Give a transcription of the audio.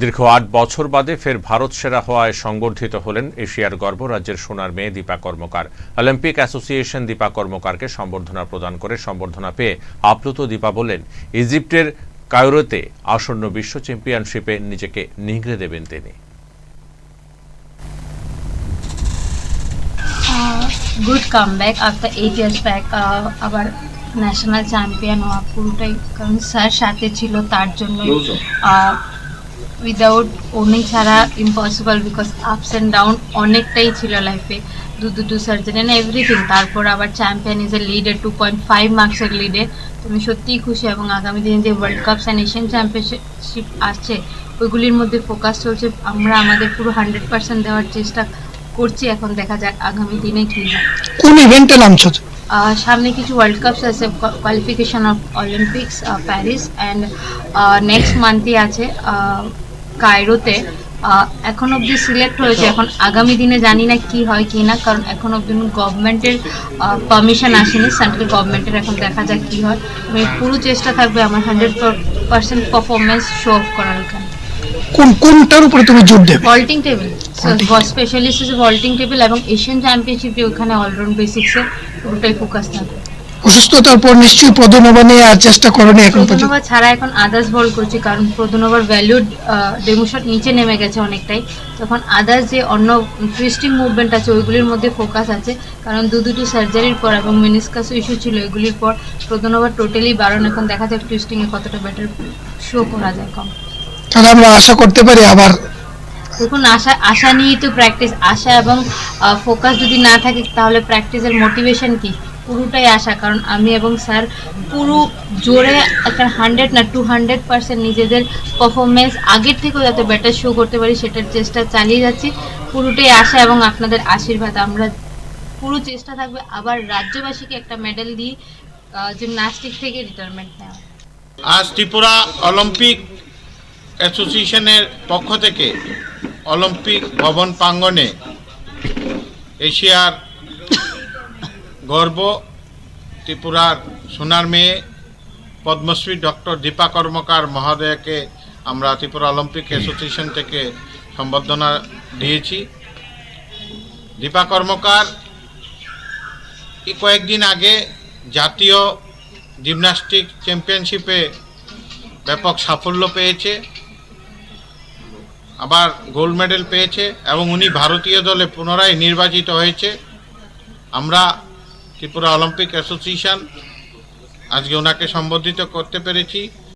দীর্ঘ আট বছর বাদে ফের ভারত সেরা হওয়ায় সংবর্ধিত হলেন এশিয়ার গর্ব রাজ্যের সোনার মেয়ে দীপা কর্মকার। অলিম্পিক অ্যাসোসিয়েশন দীপা কর্মকারকে সম্বর্ধনা প্রদান করে সম্বর্ধনা পেয়ে আপ্লুত দীপা বলেন ইজিপ্টের কায়রোতে আসন্ন বিশ্ব চ্যাম্পিয়নশিপে নিজেকে নিংড়ে দেবেন তিনি। Good come back after eight years back আবার ন্যাশনাল চ্যাম্পিয়ন হওয়া পুরোটাই কারণ স্যার সাথে ছিল তার জন্যই। উইদাউট উনি ছাড়া impossible because ups and down অনেকটাই ছিল লাইফে দু দুটো সার্জারি অ্যান্ড এভরিথিং তারপর আবার চ্যাম্পিয়ন ইজ এ লিডে টু পয়েন্ট ফাইভ মার্কসের লিডে আমি সত্যিই খুশি এবং আগামী দিনে যে world cups and Asian championship আসছে ওইগুলির মধ্যে ফোকাস চলছে। আমরা আমাদের পুরো হান্ড্রেড পার্সেন্ট দেওয়ার চেষ্টা করছি। এখন দেখা যাক আগামী দিনে কি হয়। কোন ইভেন্টে নামছো সামনে কিছু ওয়ার্ল্ড কাপস আছে। Qualification of Olympics Paris and next মান্থই আছে। কায়রোতে এখন অবধি সিলেক্ট হয়েছে। এখন আগামী দিনে জানি না কি হয় কি না কারণ এখন অবধি গভর্নমেন্টের পারমিশন আসেনি। সেন্ট্রাল গভর্নমেন্টের এখন দেখা যাক কি হয়। আমি পুরো চেষ্টা থাকবে আমার hundred percent performance show off করার এখানে কোন কোনটার উপরে তুমি জোর দেবে? Vaulting table. স্পেশালিস্ট হচ্ছে ভল্টিং টেবিল এবং এশিয়ান চ্যাম্পিয়নশিপ যে ওখানে অলরাউন্ড বেসিক্সে পুরোটাই ফোকাস থাকবে। অসুস্থতার পর নিশ্চয়ই পদনবা নিয়ে আর চেষ্টা করনি এখন পর্যন্ত। ছাড়া এখন আদার্স বল করছি কারণ প্রদনবার ভ্যালুড ডেমোশট নিচে নেমে গেছে অনেকটাই। তখন আদার্স যে অন্য টুইস্টিং মুভমেন্ট আছে ওইগুলির মধ্যে ফোকাস আছে। কারণ দু দুটো সার্জারির পর এবং মেনিসকাস ইস্যু ছিল এগুলির পর প্রদনবার টোটালি বারণ এখন দেখা যাক টুইস্টিংয়ে কতটা বেটার শো করা যায় কম। তাহলে আমরা আশা করতে পারি আবার দেখুন আশা আশা নিয়েই তো প্র্যাকটিস আশা এবং ফোকাস যদি না থাকে তাহলে প্র্যাকটিসের মোটিভেশন কি? পুরোটাই আশা, কারণ আমি এবং স্যার পুরো জোরে একটা হান্ড্রেড না টু হান্ড্রেড পার্সেন্ট নিজেদের পারফরমেন্স আগের থেকেও যাতে বেটার শো করতে পারি, সেটার চেষ্টা চালিয়ে যাচ্ছি। পুরোটাই আশা এবং আপনাদের আশীর্বাদ। আমরা পুরো চেষ্টা থাকবে আবার রাজ্যবাসীকে একটা মেডেল দিয়ে জিমনাস্টিক থেকে রিটায়ারমেন্ট নেওয়া আজ ত্রিপুরা অলিম্পিক অ্যাসোসিয়েশনের পক্ষ থেকে অলিম্পিক ভবন প্রাঙ্গণে এশিয়ার গর্ব, ত্রিপুরার সোনার মেয়ে, পদ্মশ্রী ডক্টর দীপা কর্মকার মহোদয়কে আমরা ত্রিপুরা অলিম্পিক অ্যাসোসিয়েশন থেকে সম্বর্ধনা দিয়েছি। দীপা কর্মকার, এই কয়েকদিন আগে জাতীয় জিমন্যাস্টিক চ্যাম্পিয়নশিপে ব্যাপক সাফল্য পেয়েছে, আবার গোল্ড মেডেল পেয়েছে এবং উনি ভারতীয় দলে পুনরায় নির্বাচিত হয়েছে। আমরা ত্রিপুরা অলিম্পিক অ্যাসোসিয়েশন। আজকে ওনাকে সম্বোধিত করতে পেরেছি।